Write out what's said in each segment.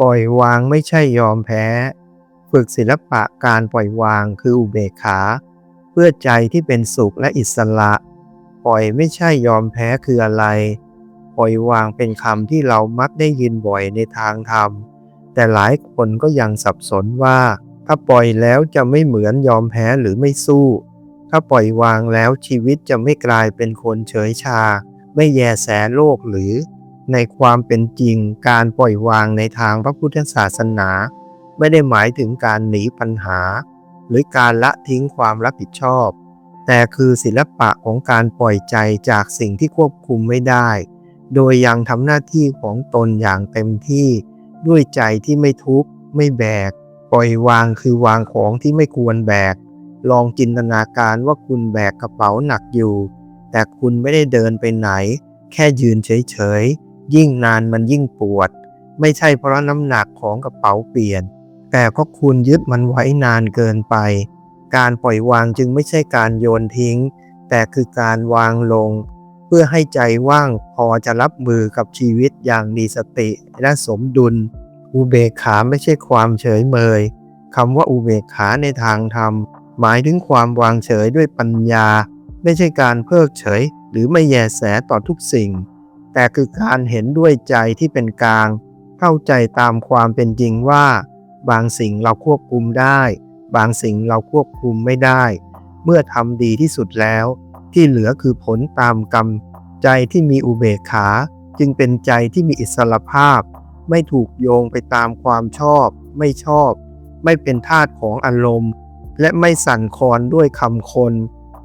ปล่อยวางไม่ใช่ยอมแพ้ ฝึกศิลปะการปล่อยวางคืออุเบกขา เพื่อใจที่เป็นสุขและอิสระ ปล่อยไม่ใช่ยอมแพ้คืออะไร ปล่อยวางเป็นคำที่เรามักได้ยินบ่อยในทางธรรม แต่หลายคนก็ยังสับสนว่า ถ้าปล่อยแล้วจะไม่เหมือนยอมแพ้หรือไม่สู้ ถ้าปล่อยวางแล้วชีวิตจะไม่กลายเป็นคนเฉยชา ไม่แยแสโลกหรือ ในความเป็นจริงการปล่อยวางในทางพระพุทธศาสนา ไม่ได้หมายถึงการหนีปัญหา หรือการละทิ้งความรับผิดชอบ แต่คือศิลปะของการปล่อยใจจากสิ่งที่ควบคุมไม่ได้ โดยยังทำหน้าที่ของตนอย่างเต็มที่ ด้วยใจที่ไม่ทุกข์ไม่แบก ปล่อยวางคือวางของที่ไม่ควรแบก ลองจินตนาการว่าคุณแบกกระเป๋าหนักอยู่ แต่คุณไม่ได้เดินไปไหน แค่ยืนเฉยๆ ยิ่งนานมันยิ่งปวด ไม่ใช่เพราะน้ำหนักของกระเป๋าเปลี่ยน แต่เพราะคุณยึดมันไว้นานเกินไป การปล่อยวางจึงไม่ใช่การโยนทิ้ง แต่คือการวางลง เพื่อให้ใจว่างพอจะรับมือกับชีวิตอย่างมีสติและสมดุล อุเบกขาไม่ใช่ความเฉยเมยคำว่าอุเบกขาในทางธรรม หมายถึงความวางเฉยด้วยปัญญา ไม่ใช่การเพิกเฉย หรือไม่แยแสต่อทุกสิ่ง แต่คือการเห็นด้วยใจที่เป็นกลาง เข้าใจตามความเป็นจริงว่า บางสิ่งเราควบคุมได้ บางสิ่งเราควบคุมไม่ได้ เมื่อทำดีที่สุดแล้ว ที่เหลือคือผลตามกรรม ใจที่มีอุเบกขา จึงเป็นใจที่มีอิสรภาพ ไม่ถูกโยงไปตามความชอบ ไม่ชอบ ไม่เป็นทาสของอารมณ์ และไม่สั่นคลอนด้วยคำคน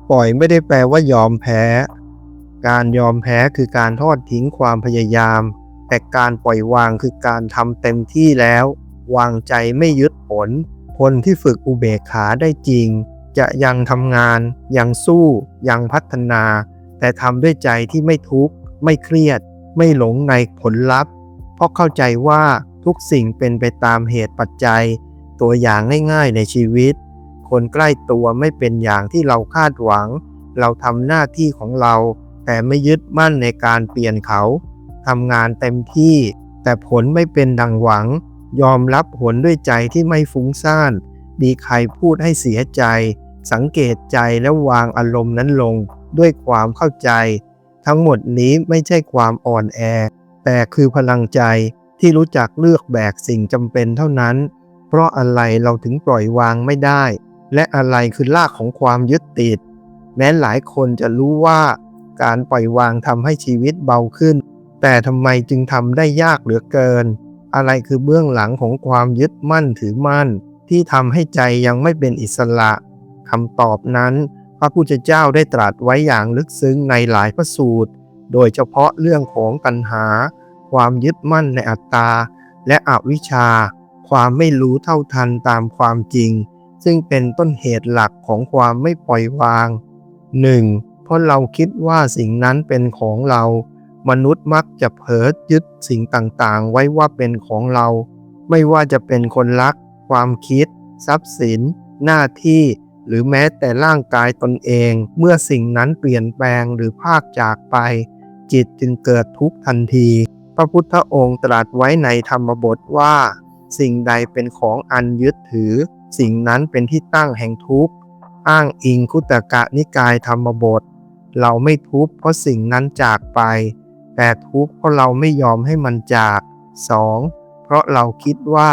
ปล่อยไม่ได้แปลว่ายอมแพ้ การยอมแพ้คือการทอดทิ้งความพยายาม แต่การปล่อยวางคือการทำเต็มที่แล้ว วางใจไม่ยึดผล คนที่ฝึกอุเบกขาได้จริง จะยังทำงาน ยังสู้ ยังพัฒนา แต่ทำด้วยใจที่ไม่ทุกข์ ไม่เครียด ไม่หลงในผลลัพธ์ เพราะเข้าใจว่าทุกสิ่งเป็นไปตามเหตุปัจจัย ตัวอย่างง่ายๆในชีวิต คนใกล้ตัวไม่เป็นอย่างที่เราคาดหวัง เราทำหน้าที่ของเรา แต่ไม่ยึดมั่นในการเปลี่ยนเขาทำงานเต็มที่ แต่ผลไม่เป็นดังหวัง ยอมรับผลด้วยใจที่ไม่ฟุ้งซ่าน มีใครพูดให้เสียใจ สังเกตใจและวางอารมณ์นั้นลงด้วยความเข้าใจ ทั้งหมดนี้ไม่ใช่ความอ่อนแอ แต่คือพลังใจที่รู้จักเลือกแบกสิ่งจำเป็นเท่านั้น เพราะอะไรเราถึงปล่อยวางไม่ได้ และอะไรคือรากของความยึดติด แม้หลายคนจะรู้ว่า การปล่อยวางทำให้ชีวิตเบาขึ้น แต่ทำไมจึงทำได้ยากเหลือเกิน อะไรคือเบื้องหลังของความยึดมั่นถือมั่น ที่ทำให้ใจยังไม่เป็นอิสระคำตอบนั้น พระพุทธเจ้าได้ตรัสไว้อย่างลึกซึ้งในหลายพระสูตร โดยเฉพาะเรื่องของตัณหา ความยึดมั่นในอัตตา และอวิชชา ความไม่รู้เท่าทันตามความจริง ซึ่งเป็นต้นเหตุหลักของความไม่ปล่อยวาง 1. เพราะเราคิดว่าสิ่งนั้นเป็นของเรา มนุษย์มักจะเผลอยึดสิ่งต่างๆ ไว้ว่าเป็นของเรา ไม่ว่าจะเป็นคนรัก ความคิด ทรัพย์สิน หน้าที่หรือแม้แต่ร่างกายตนเอง เมื่อสิ่งนั้นเปลี่ยนแปลงหรือภาคจากไป จิตจึงเกิดทุกข์ทันที พระพุทธองค์ตรัสไว้ในธรรมบทว่า สิ่งใดเป็นของอันยึดถือ สิ่งนั้นเป็นที่ตั้งแห่งทุกข์ อ้างอิงคุตกะนิกายธรรมบท เราไม่ทุกข์เพราะสิ่งนั้นจากไป แต่ทุกข์เพราะเราไม่ยอมให้มันจาก 2. เพราะเราคิดว่า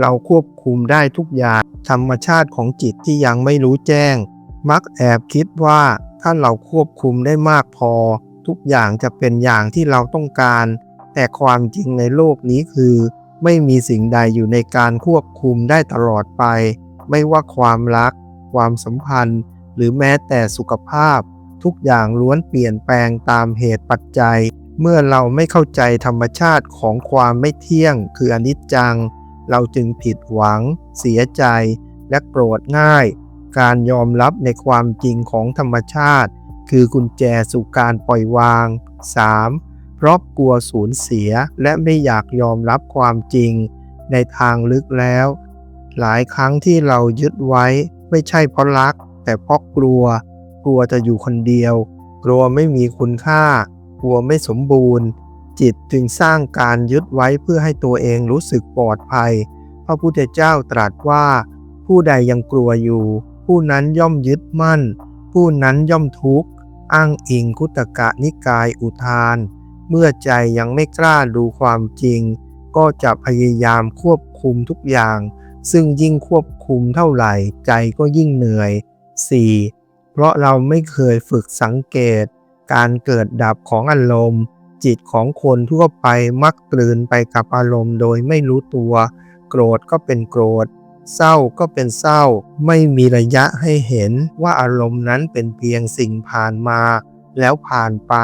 เราควบคุมได้ทุกอย่าง ธรรมชาติของจิตที่ยังไม่รู้แจ้ง มักแอบคิดว่าถ้าเราควบคุมได้มากพอ ทุกอย่างจะเป็นอย่างที่เราต้องการ แต่ความจริงในโลกนี้คือ ไม่มีสิ่งใดอยู่ในการควบคุมได้ตลอดไป ไม่ว่าความรัก ความสัมพันธ์ หรือแม้แต่สุขภาพ ทุกอย่างล้วนเปลี่ยนแปลงตามเหตุปัจจัย เมื่อเราไม่เข้าใจธรรมชาติของความไม่เที่ยง คืออนิจจัง เราจึงผิดหวัง เสียใจ และโกรธง่าย การยอมรับในความจริงของธรรมชาติ คือกุญแจสู่การปล่อยวาง 3. เพราะกลัวสูญเสียและไม่อยากยอมรับความจริง ในทางลึกแล้ว หลายครั้งที่เรายึดไว้ไม่ใช่เพราะรัก แต่เพราะกลัว กลัวจะอยู่คนเดียว กลัวไม่มีคุณค่า กลัวไม่สมบูรณ์ จิตจึงสร้างการยึดไว้เพื่อให้ตัวเองรู้สึกปลอดภัย พระพุทธเจ้าตรัสว่า ผู้ใดยังกลัวอยู่ ผู้นั้นย่อมยึดมั่น ผู้นั้นย่อมทุกข์อ้างอิงคุตกะนิกายอุทาน เมื่อใจยังไม่กล้าดูความจริง ก็จะพยายามควบคุมทุกอย่าง ซึ่งยิ่งควบคุมเท่าไหร่ใจก็ยิ่งเหนื่อย 4. เพราะเราไม่เคยฝึกสังเกต การเกิดดับของอารมณ์ จิตของคนทั่วไปมักกลืนไปกับอารมณ์โดยไม่รู้ตัว โกรธก็เป็นโกรธ เศร้าก็เป็นเศร้า ไม่มีระยะให้เห็นว่าอารมณ์นั้นเป็นเพียงสิ่งผ่านมา แล้วผ่านไป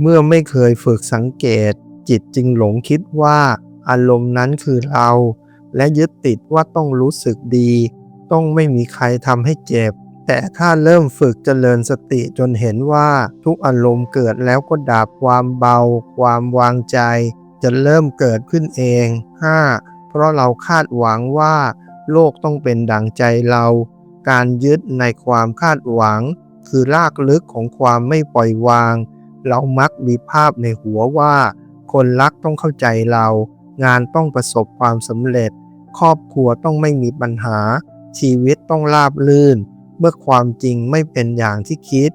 เมื่อไม่เคยฝึกสังเกต จิตจึงหลงคิดว่า อารมณ์นั้นคือเรา และยึดติดว่าต้องรู้สึกดี ต้องไม่มีใครทำให้เจ็บ แต่ถ้าเริ่มฝึกเจริญสติจนเห็นว่าทุกอารมณ์เกิดแล้วก็ดับความเบา ความวางใจ จะเริ่มเกิดขึ้นเอง 5. เพราะเราคาดหวังว่า โลกต้องเป็นดังใจเรา การยึดในความคาดหวัง คือรากลึกของความไม่ปล่อยวาง เรามักมีภาพในหัวว่า คนรักต้องเข้าใจเรา งานต้องประสบความสำเร็จ ครอบครัวต้องไม่มีปัญหา ชีวิตต้องราบลื่น เมื่อความจริงไม่เป็นอย่างที่คิด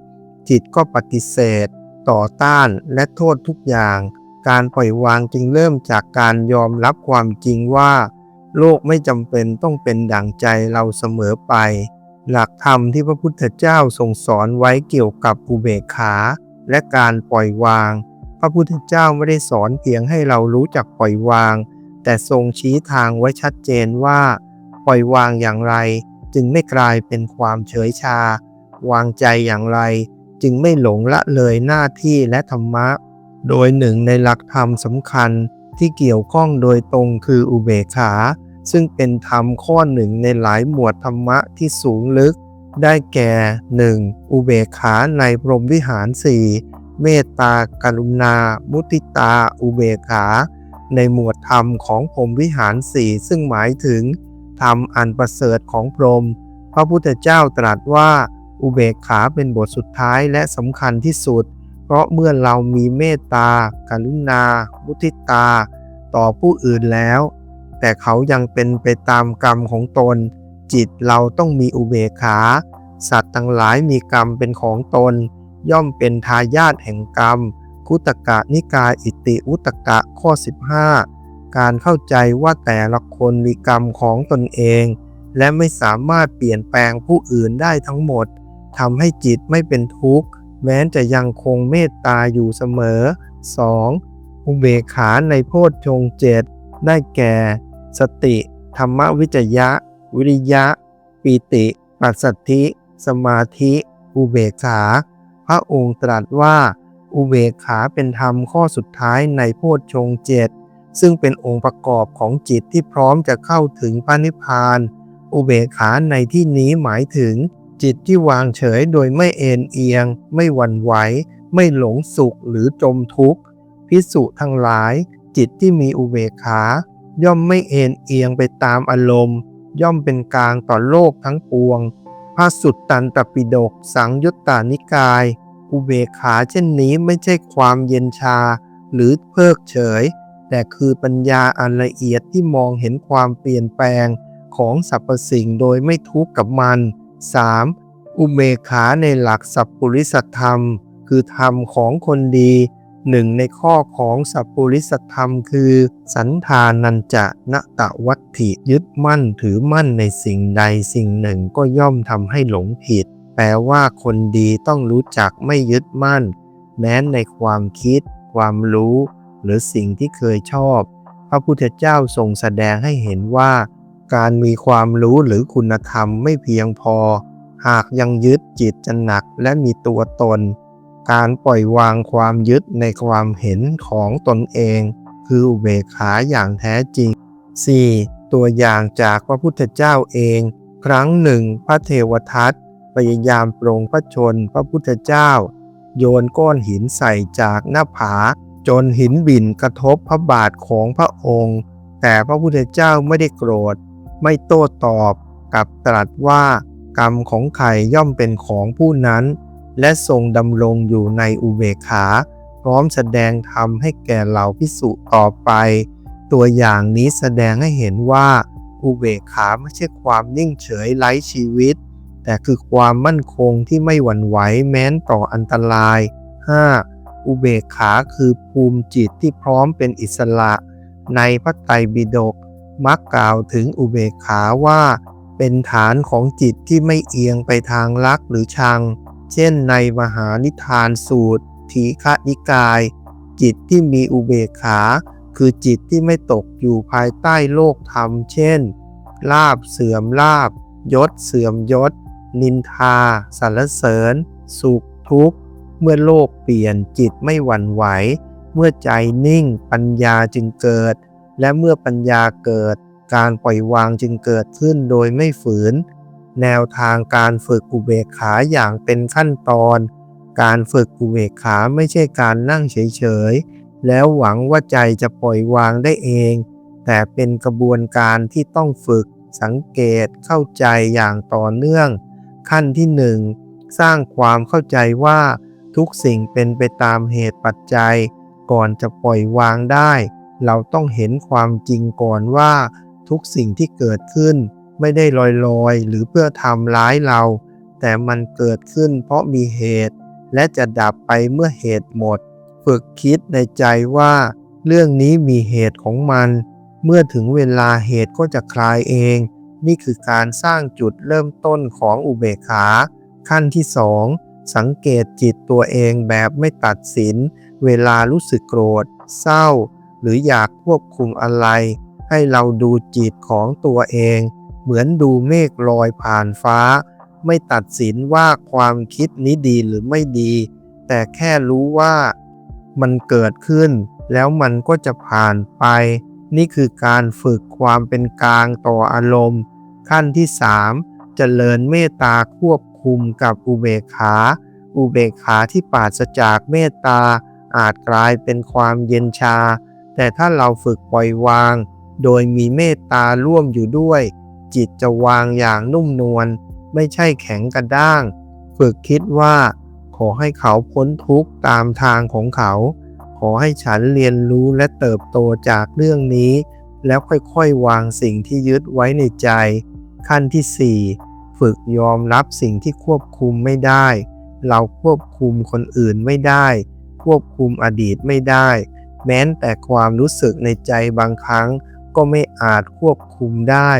จิตก็ปฏิเสธ ต่อต้านและโทษทุกอย่าง การปล่อยวางจึงเริ่มจากการยอมรับความจริงว่า โลกไม่จำเป็นต้องเป็นดั่งใจเราเสมอไป หลักธรรมที่พระพุทธเจ้าทรงสอนไว้เกี่ยวกับอุเบกขา และการปล่อยวาง พระพุทธเจ้าไม่ได้สอนเพียงให้เรารู้จักปล่อยวาง แต่ทรงชี้ทางไว้ชัดเจนว่า ปล่อยวางอย่างไร จึงไม่กลายเป็นความเฉยชา วางใจอย่างไร จึงไม่หลงละเลยหน้าที่และธรรมะ โดยหนึ่งในหลักธรรมสำคัญที่เกี่ยวข้องโดยตรงคืออุเบกขา ซึ่งเป็นธรรมข้อหนึ่งในหลายหมวดธรรมะที่สูงลึก ได้แก่ 1. อุเบกขาในพรหมวิหารสี่เมตตากรุณา มุติตา อุเบกขา ในหมวดธรรมของพรหมวิหารสี่ซึ่งหมายถึง ธรรมอันประเสริฐของพรหมพระพุทธเจ้าตรัสว่าอุเบกขาเป็นบทสุดท้ายและสำคัญที่สุด เพราะเมื่อเรามีเมตตา กรุณา มุทิตา ต่อผู้อื่นแล้ว แต่เขายังเป็นไปตามกรรมของตน จิตเราต้องมีอุเบกขา สัตว์ทั้งหลายมีกรรมเป็นของตน ย่อมเป็นทายาทแห่งกรรม คุตกะนิกายอิติวุตกะข้อ 15 การเข้าใจว่าแต่ละคนมีกรรมของตนเอง และไม่สามารถเปลี่ยนแปลงผู้อื่นได้ทั้งหมดทำให้จิตไม่เป็นทุกข์ แม้จะยังคงเมตตาอยู่เสมอ 2. อุเบกขาในโพชฌงเจ็ดได้แก่ สติ ธรรมวิจยะ วิริยะ ปีติ ปัสสัทธิ สมาธิ อุเบกขา พระองค์ตรัสว่า อุเบกขาเป็นธรรมข้อสุดท้ายในโพชฌงเจ็ด ซึ่งเป็นองค์ประกอบของจิตที่พร้อมจะเข้าถึงพระนิพพาน อุเบกขาในที่นี้หมายถึง จิตที่วางเฉยโดยไม่เอ็นเอียง ไม่หวั่นไหว ไม่หลงสุขหรือจมทุกข์ พิสุทั้งหลาย จิตที่มีอุเบกขา ย่อมไม่เอ็นเอียงไปตามอารมณ์ ย่อมเป็นกลางต่อโลกทั้งปวงพระสุตตันตปิฎกสังยุตตานิกาย อุเบกขาเช่นนี้ไม่ใช่ความเย็นชา หรือเพิกเฉย แต่คือปัญญาอันละเอียดที่มองเห็นความเปลี่ยนแปลงของสรรพสิ่งโดยไม่ทุกข์กับมัน 3. อุเบกขาในหลักสัพปุริสธรรม คือธรรมของคนดีหนึ่งในข้อของสัพปุริสธรรมคือ สันทานันจะนะตะวัตถิยึดมั่นถือมั่นในสิ่งใดสิ่งหนึ่งก็ย่อมทำให้หลงผิด แปลว่าคนดีต้องรู้จักไม่ยึดมั่น แม้ในความคิด ความรู้ หรือสิ่งที่เคยชอบ พระพุทธเจ้าทรงแสดงให้เห็นว่า การมีความรู้หรือคุณธรรมไม่เพียงพอ หากยังยึดจิตจะหนักและมีตัวตน การปล่อยวางความยึดในความเห็นของตนเอง คืออุเบกขาอย่างแท้จริง 4. ตัวอย่างจากพระพุทธเจ้าเอง ครั้งหนึ่ง พระเทวทัตพยายามปรงพระชนพระพุทธเจ้า โยนก้อนหินใส่จากหน้าผา จนหินบิ่นกระทบพระบาทของพระองค์ แต่พระพุทธเจ้าไม่ได้โกรธ ไม่โต้ตอบกลับตรัสว่ากรรมของใครย่อมเป็นของผู้นั้น และทรงดำรงอยู่ในอุเบกขา พร้อมแสดงธรรมให้แก่เหล่าพิสุต่อไป ตัวอย่างนี้แสดงให้เห็นว่า อุเบกขาไม่ใช่ความนิ่งเฉยไร้ชีวิต แต่คือความมั่นคงที่ไม่หวั่นไหวแม้นต่ออันตราย 5. อุเบกขาคือภูมิจิตที่พร้อมเป็นอิสระ ในพระไตรปิฎกมักกล่าวถึงอุเบกขาว่า เป็นฐานของจิตที่ไม่เอียงไปทางรักหรือชัง เช่นในมหานิทานสูตร ทีฆนิกาย จิตที่มีอุเบกขา คือจิตที่ไม่ตกอยู่ภายใต้โลกธรรม เช่น ลาบเสื่อมลาบ ยศเสื่อมยศ นินทาสรรเสริญ สุขทุกข์ เมื่อโลกเปลี่ยนจิตไม่หวั่นไหว เมื่อใจนิ่งปัญญาจึงเกิด และเมื่อปัญญาเกิด การปล่อยวางจึงเกิดขึ้นโดยไม่ฝืน แนวทางการฝึกอุเบกขาอย่างเป็นขั้นตอน การฝึกอุเบกขาไม่ใช่การนั่งเฉยๆ แล้วหวังว่าใจจะปล่อยวางได้เอง แต่เป็นกระบวนการที่ต้องฝึกสังเกตเข้าใจอย่างต่อเนื่อง ขั้นที่หนึ่งสร้างความเข้าใจว่า ทุกสิ่งเป็นไปตามเหตุปัจจัย ก่อนจะปล่อยวางได้ เราต้องเห็นความจริงก่อนว่า ทุกสิ่งที่เกิดขึ้น ไม่ได้ลอยๆ หรือเพื่อทำร้ายเรา แต่มันเกิดขึ้นเพราะมีเหตุ และจะดับไปเมื่อเหตุหมด ฝึกคิดในใจว่า เรื่องนี้มีเหตุของมัน เมื่อถึงเวลาเหตุก็จะคลายเอง นี่คือการสร้างจุดเริ่มต้นของอุเบกขา ขั้นที่สอง สังเกตจิตตัวเองแบบไม่ตัดสิน เวลารู้สึกโกรธ เศร้า หรืออยากควบคุมอะไร ให้เราดูจิตของตัวเอง เหมือนดูเมฆลอยผ่านฟ้า ไม่ตัดสินว่าความคิดนี้ดีหรือไม่ดี แต่แค่รู้ว่ามันเกิดขึ้น แล้วมันก็จะผ่านไป นี่คือการฝึกความเป็นกลางต่ออารมณ์ ขั้นที่ 3 เจริญเมตตาควบ คุมกับอุเบกขา อุเบกขาที่ปราศจากเมตตา อาจกลายเป็นความเย็นชา แต่ถ้าเราฝึกปล่อยวาง โดยมีเมตตาร่วมอยู่ด้วย จิตจะวางอย่างนุ่มนวลไม่ใช่แข็งกระด้าง ฝึกคิดว่า ขอให้เขาพ้นทุกข์ตามทางของเขา ขอให้ฉันเรียนรู้และเติบโตจากเรื่องนี้ แล้วค่อยๆวางสิ่งที่ยึดไว้ในใจ ขั้นที่ 4 ฝึกยอมรับสิ่งที่ควบคุมไม่ได้ เราควบคุมคนอื่นไม่ได้ ควบคุมอดีตไม่ได้ แม้แต่ความรู้สึกในใจบางครั้งก็ไม่อาจควบคุมได้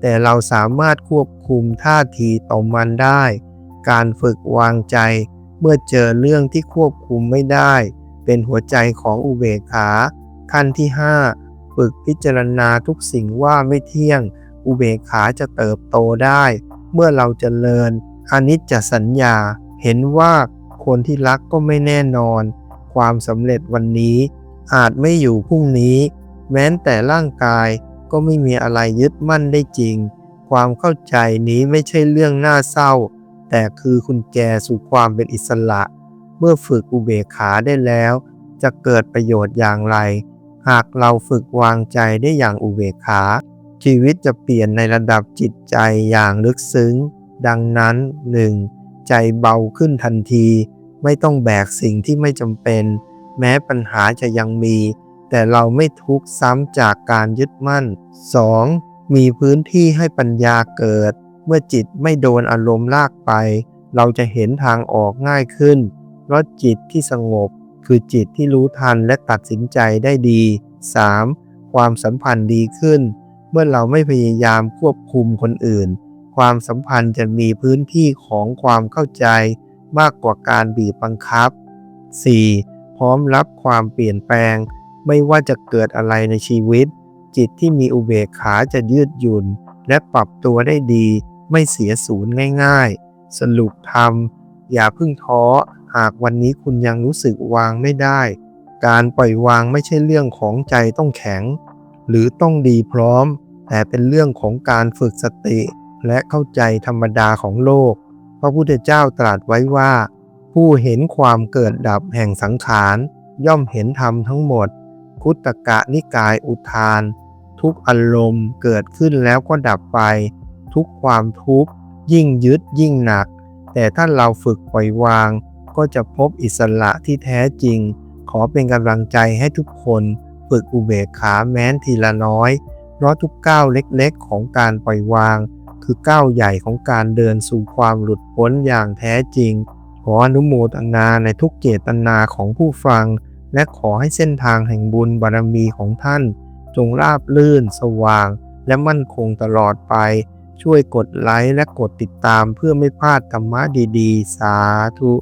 แต่เราสามารถควบคุมท่าทีต่อมันได้ การฝึกวางใจเมื่อเจอเรื่องที่ควบคุมไม่ได้ เป็นหัวใจของอุเบกขา ขั้นที่ 5 ฝึกพิจารณาทุกสิ่งว่าไม่เที่ยง อุเบกขาจะเติบโตได้ เมื่อเราจเจริญอนิจจสัญญาเห็นว่าคนที่รักก็ไม่แน่นอน ความสำเร็จวันนี้ อาจไม่อยู่พรุ่งนี้ แม้แต่ร่างกายก็ไม่มีอะไรยึดมั่นได้จริง ความเข้าใจนี้ไม่ใช่เรื่องน่าเศร้า แต่คือคุณแจสู่ความเป็นอิสระ เมื่อฝึกอุเบกขาได้แล้ว จะเกิดประโยชน์อย่างไร หากเราฝึกวางใจได้อย่างอุเบกขา ชีวิตจะเปลี่ยนในระดับจิตใจอย่างลึกซึ้ง ดังนั้น 1. ใจเบาขึ้นทันที ไม่ต้องแบกสิ่งที่ไม่จำเป็น แม้ปัญหาจะยังมี แต่เราไม่ทุกข์ซ้ำจากการยึดมั่น 2. มีพื้นที่ให้ปัญญาเกิด เมื่อจิตไม่โดนอารมณ์ลากไป เราจะเห็นทางออกง่ายขึ้น เพราะจิตที่สงบ คือจิตที่รู้ทันและตัดสินใจได้ดี 3. ความสัมพันธ์ดีขึ้น เมื่อเราไม่พยายามควบคุมคนอื่น ความสัมพันธ์จะมีพื้นที่ของความเข้าใจมากกว่าการบีบบังคับ 4. พร้อมรับความเปลี่ยนแปลง ไม่ว่าจะเกิดอะไรในชีวิต จิตที่มีอุเบกขาจะยืดหยุ่น และปรับตัวได้ดี ไม่เสียศูนย์ง่ายๆ สรุปธรรมอย่าเพิ่งท้อ หากวันนี้คุณยังรู้สึกวางไม่ได้ การปล่อยวางไม่ใช่เรื่องของใจต้องแข็ง หรือต้องดีพร้อม แต่เป็นเรื่องของการฝึกสติ และเข้าใจธรรมดาของโลก พระพุทธเจ้าตรัสไว้ว่า ผู้เห็นความเกิดดับแห่งสังขาร ย่อมเห็นธรรมทั้งหมด คุตกะนิกายอุทาน ทุกอารมณ์เกิดขึ้นแล้วก็ดับไป ทุกความทุกข์ยิ่งยึดยิ่งหนัก แต่ถ้าเราฝึกปล่อยวาง ก็จะพบอิสระที่แท้จริง ขอเป็นกำลังใจให้ทุกคน ฝึกอุเบกขาแม้นทีละน้อย เพราะทุกก้าวเล็กๆ ของการปล่อยวาง คือก้าวใหญ่ของการเดินสู่ความหลุดพ้นอย่างแท้จริง ขออนุโมทนาในทุกเจตนาของผู้ฟัง และขอให้เส้นทางแห่งบุญบารมีของท่าน จงราบลื่น สว่าง และมั่นคงตลอดไป ช่วยกดไลค์และกดติดตามเพื่อไม่พลาดธรรมะดีๆ สาธุ